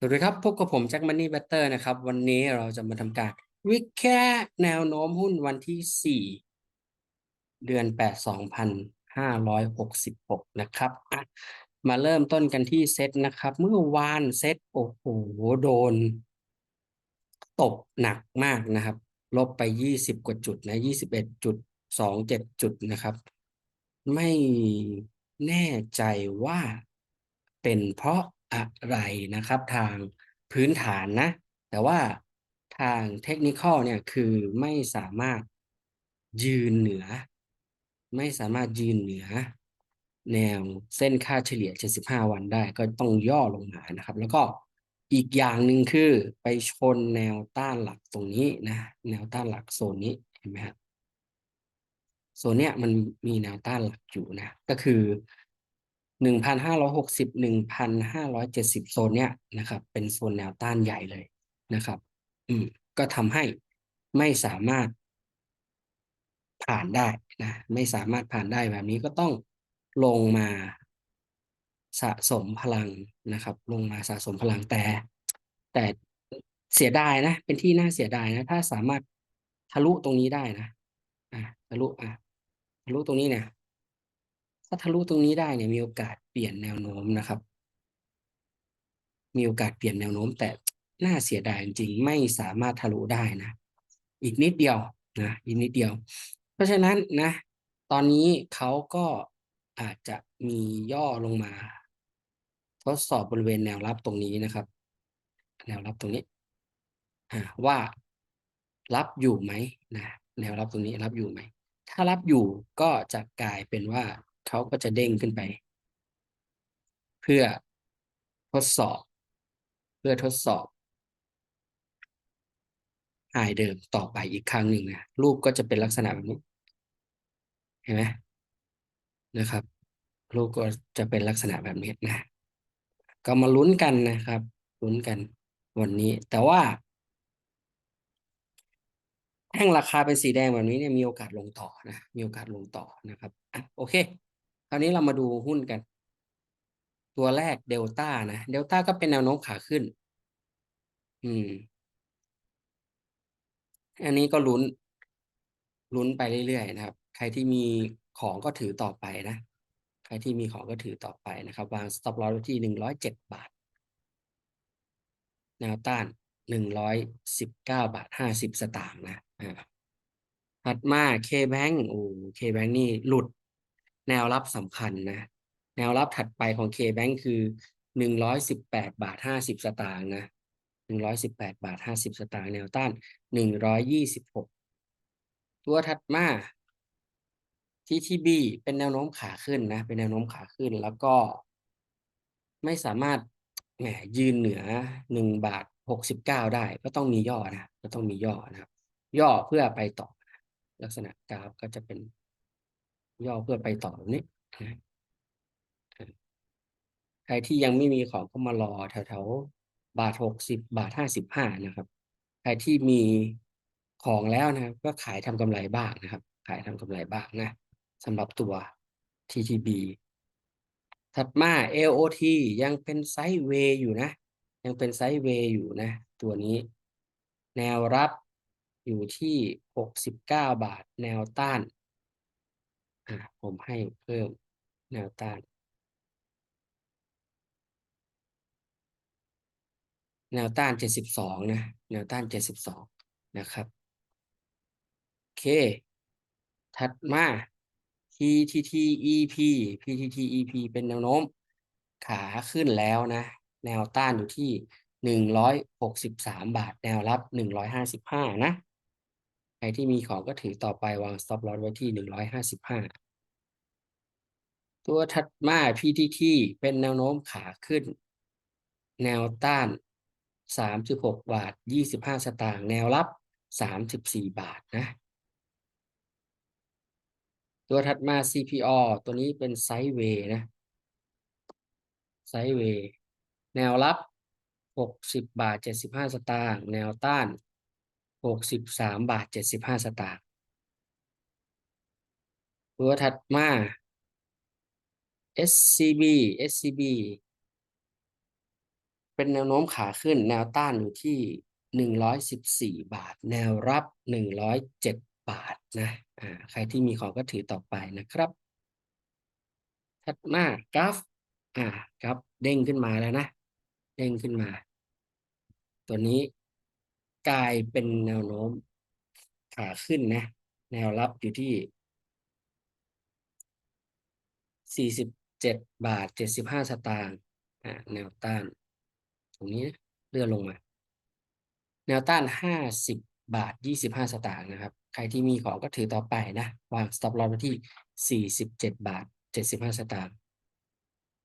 สวัสดีครับ พบกับผมแจ็คมันนี่แบตเตอร์นะครับ วันนี้เราจะมาทำการวิเคราะห์แนวโน้มหุ้นวันที่ 4 เดือน 8 2566 นะครับอะมาเริ่มต้นกันที่เซตนะครับ เมื่อวานเซตโอ้โหโดน ตกหนักมากนะครับ ลบไป 20 กว่าจุดนะ 21.27 จุดนะครับ ไม่แน่ใจว่าเป็นเพราะ อะไรนะครับทางพื้นฐานนะ แต่ว่าทางเทคนิคอลเนี่ยคือไม่สามารถยืนเหนือ ไม่สามารถยืนเหนือ แนวเส้นค่าเฉลี่ย 75 วันได้ก็ต้องย่อลงมานะครับ แล้วก็อีกอย่างหนึ่งคือไปชนแนวต้านหลักตรงนี้นะ แนวต้านหลักโซนนี้เห็นไหมครับโซนเนี้ยมันมีแนวต้านหลักอยู่นะ ก็คือ หนึ่งพันห้าร้อยหกสิบหนึ่งพันห้าร้อยเจ็ดสิบโซนเนี้ยนะครับ เป็นโซนแนวต้านใหญ่เลยนะครับ อืม ก็ทำให้ไม่สามารถผ่านได้นะ ไม่สามารถผ่านได้แบบนี้ก็ต้องลงมาสะสมพลังนะครับ ลงมาสะสมพลังแต่ แต่เสียดายนะ เป็นที่น่าเสียดายนะ ถ้าสามารถทะลุตรงนี้ได้นะ อะทะลุอะทะลุตรงนี้เนี่ย ถ้าทะลุตรงนี้ได้เนี่ยมีโอกาสเปลี่ยนแนวโน้มนะครับ มีโอกาสเปลี่ยนแนวโน้ม แต่น่าเสียดายจริงๆไม่สามารถทะลุได้นะ อีกนิดเดียวนะอีกนิดเดียว เพราะฉะนั้นนะ ตอนนี้เขาก็อาจจะมีย่อลงมา ทดสอบบริเวณแนวรับตรงนี้นะครับ แนวรับตรงนี้ว่ารับอยู่ไหมนะแนวรับตรงนี้รับอยู่ไหม ถ้ารับอยู่ก็จะกลายเป็นว่า เขาก็จะเด้งขึ้นไป เพื่อทดสอบ เพื่อทดสอบหายเดิมต่อไปอีกครั้งหนึ่งนะรูปก็จะเป็นลักษณะแบบนี้ เห็นไหมนะครับ รูปก็จะเป็นลักษณะแบบนี้นะ ก็มาลุ้นกันนะครับลุ้นกันวันนี้ แต่ว่าแท่งราคาเป็นสีแดงแบบนี้เนี่ยมีโอกาสลงต่อนะ มีโอกาสลงต่อนะครับอะโอเค คราวนี้เรามาดูหุ้นกัน ตัวแรกเดลต้านะเดลต้าก็เป็นแนวโน้มขาขึ้น อืม อันนี้ก็ลุ้น ลุ้นไปเรื่อยๆนะครับ ใครที่มีของก็ถือต่อไปนะ ใครที่มีของก็ถือต่อไปนะครับ วางสต็อปลอสที่หนึ่งร้อยเจ็ดบาท แนวต้านหนึ่งร้อยสิบเก้าบาทห้าสิบสตางค์นะอ่าถัดมา K-Bank โอ้ K-Bank นี่หลุด แนวรับสำคัญนะ แนวรับถัดไปของ K-Bank คือหนึ่งร้อยสิบแปดบาทห้าสิบสตางค์นะหนึ่งร้อยสิบแปดบาทห้าสิบสตางค์แนวต้านหนึ่งร้อยยี่สิบหกตัวถัดมา TTB เป็นแนวโน้มขาขึ้นนะ เป็นแนวโน้มขาขึ้นแล้วก็ ไม่สามารถแหมยืนเหนือหนึ่งบาทหกสิบเก้าได้ ก็ต้องมีย่อนะ ก็ต้องมีย่อนะครับ ย่อเพื่อไปต่อ ลักษณะกราฟก็จะเป็น ย่อเพื่อไปต่อนี้ใครที่ยังไม่มีของก็มารอแถวๆบาทหกสิบบาทห้าสิบห้านะครับ ใครที่มีของแล้วนะครับ ก็ขายทำกำไรบ้างนะครับ ขายทำกำไรบ้างนะสำหรับตัว TTB ถัดมา LOT ยังเป็นไซด์เวย์อยู่นะ ยังเป็นไซด์เวย์อยู่นะ ตัวนี้ แนวรับอยู่ที่หกสิบเก้าบาท แนวต้าน อ่าผมให้เพิ่มแนวต้าน แนวต้านเจ็ดสิบสองนะ แนวต้านเจ็ดสิบสองนะครับ โอเค ถัดมา PTTEP PTTEP เป็นแนวโน้ม ขาขึ้นแล้วนะ แนวต้านอยู่ที่หนึ่งร้อยหกสิบสามบาท แนวรับหนึ่งร้อยห้าสิบห้านะ ใครที่มีของก็ถือต่อไปวาง stop loss ไว้ที่หนึ่งร้อยห้าสิบห้า ตัวถัดมา PTT เป็นแนวโน้มขาขึ้น แนวต้านสามสิบหกบาทยี่สิบห้าสตางค์แนวรับสามสิบสี่บาทนะ ตัวถัดมา CPO ตัวนี้เป็นไซด์เวย์นะไซด์เวย์แนวรับหกสิบบาทเจ็ดสิบห้าสตางค์แนวต้านหกสิบสามบาทเจ็ดสิบห้าสตางค์ตัวถัดมา SCB SCB เป็นแนวโน้มขาขึ้นแนวต้านอยู่ที่หนึ่งร้อยสิบสี่บาท แนวรับหนึ่งร้อยเจ็ดบาทนะอ่าใครที่มีของก็ถือต่อไปนะครับ ถัดมากราฟอ่ากราฟเด้งขึ้นมาแล้วนะ เด้งขึ้นมา ตัวนี้กลายเป็นแนวโน้มขาขึ้นนะ แนวรับอยู่ที่สี่สิบ เจ็ดบาทเจ็ดสิบห้าสตางค์แนวต้าน ตรงนี้เลื่อนลงมา แนวต้านห้าสิบบาทยี่สิบห้าสตางค์นะครับ ใครที่มีของก็ถือต่อไปนะ วาง stop loss ไว้ที่สี่สิบเจ็ดบาทเจ็ดสิบห้าสตางค์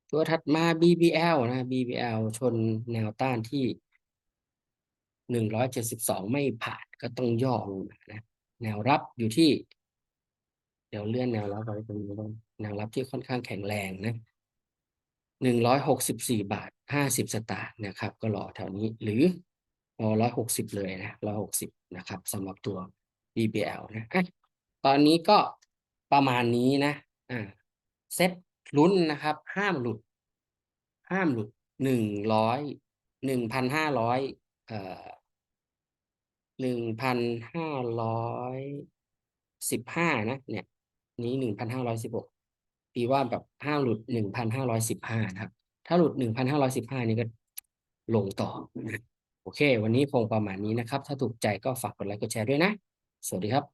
ตัวถัดมา BBL นะ BBL ชนแนวต้านที่หนึ่งร้อยเจ็ดสิบสองไม่ผ่านก็ต้องย่อลงมานะ แนวรับอยู่ที่ ดี๋ยวเลื่อนแนวรับไว้ตรงนี้บ้าแนวรับที่ค่อนข้างแข็งแรงนะหนึ่งร้อยหกสิบสี่บาทห้าสิบสตางค์นะครับ ก็รอแถวนี้หรือรอร้อยหกสิบเลยนะร้อยหกสิบนะครับสำหรับตัว BBL นะอะตอนนี้ก็ประมาณนี้นะอ่าเซ็ตลุ้นนะครับ ห้ามหลุด ห้ามหลุดหนึ่งร้อยหนึ่งพันห้าร้อยเอ่อหนึ่งพันห้าร้อยสิบห้านะเนี่ย นี้หนึ่งพันห้าร้อยสิบหกตีว่าแบบห้ามหลุดหนึ่งพันห้าร้อยสิบห้านะครับ ถ้าหลุดหนึ่งพันห้าร้อยสิบห้านี่ก็ลงต่อ โอเค วันนี้คงประมาณนี้นะครับ ถ้าถูกใจก็ฝากกดไลค์กดแชร์ด้วยนะ สวัสดีครับ